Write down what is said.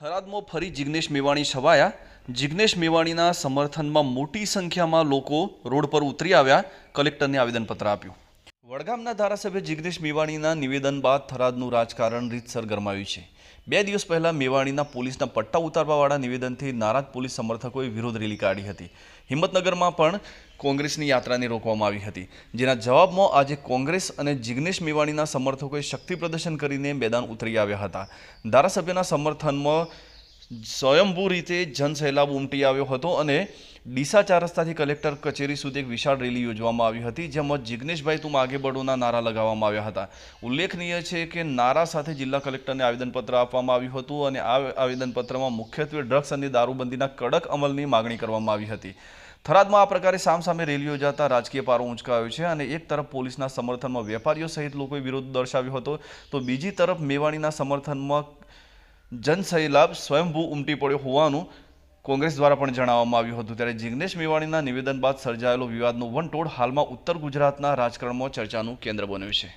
થરાદમાં ફરી જિગ્નેશ મેવાણી છવાયા. જિગ્નેશ મેવાણીના સમર્થનમાં મોટી સંખ્યામાં લોકો રોડ પર ઉતરી આવ્યા. કલેક્ટરને આવેદનપત્ર આપ્યું. વડગામના ધારાસભ્ય જિગ્નેશ મેવાણીના નિવેદન બાદ થરાદનું રાજકારણ રીતસર ગરમાયું છે. બે દિવસ પહેલાં મેવાણીના પોલીસના પટ્ટા ઉતારવાવાળા નિવેદનથી નારાજ પોલીસ સમર્થકોએ વિરોધ રેલી કાઢી હતી. હિંમતનગરમાં પણ કોંગ્રેસની યાત્રાને રોકવામાં આવી હતી. જેના જવાબમાં આજે કોંગ્રેસ અને જિગ્નેશ મેવાણીના સમર્થકોએ શક્તિ પ્રદર્શન કરીને મેદાન ઉતરી આવ્યા હતા. ધારાસભ્યના સમર્થનમાં સ્વયંભૂ રીતે જનસેલાબ ઉમટી આવ્યો હતો અને ડીસા ચાર રસ્તાથી કલેક્ટર કચેરી સુધી એક વિશાળ રેલી યોજવામાં આવી હતી, જેમાં જિગ્નેશભાઈ તું આગે બઢોના નારા લગાવવામાં આવ્યા હતા. ઉલ્લેખનીય છે કે નારા સાથે જિલ્લા કલેક્ટરને આવેદનપત્ર આપવામાં આવ્યું હતું અને આ આવેદનપત્રમાં મુખ્યત્વે ડ્રગ્સ અને દારૂબંધીના કડક અમલની માગણી કરવામાં આવી હતી. થરાદમાં આ પ્રકારે સામસામે રેલી યોજાતા રાજકીય પારો ઊંચકાયો છે અને એક તરફ પોલીસના સમર્થનમાં વેપારીઓ સહિત લોકોએ વિરોધ દર્શાવ્યો હતો, તો બીજી તરફ મેવાણીના સમર્થનમાં જનસૈલાબ સ્વયંભૂ ઉમટી પડ્યો હોવાનું કોંગ્રેસ દ્વારા પણ જણાવવામાં આવ્યું હતું. ત્યારે જિગ્નેશ મેવાણીના નિવેદન બાદ સર્જાયેલો વિવાદનો વંટોળ હાલમાં ઉત્તર ગુજરાતના રાજકારણમાં ચર્ચાનું કેન્દ્ર બન્યું છે.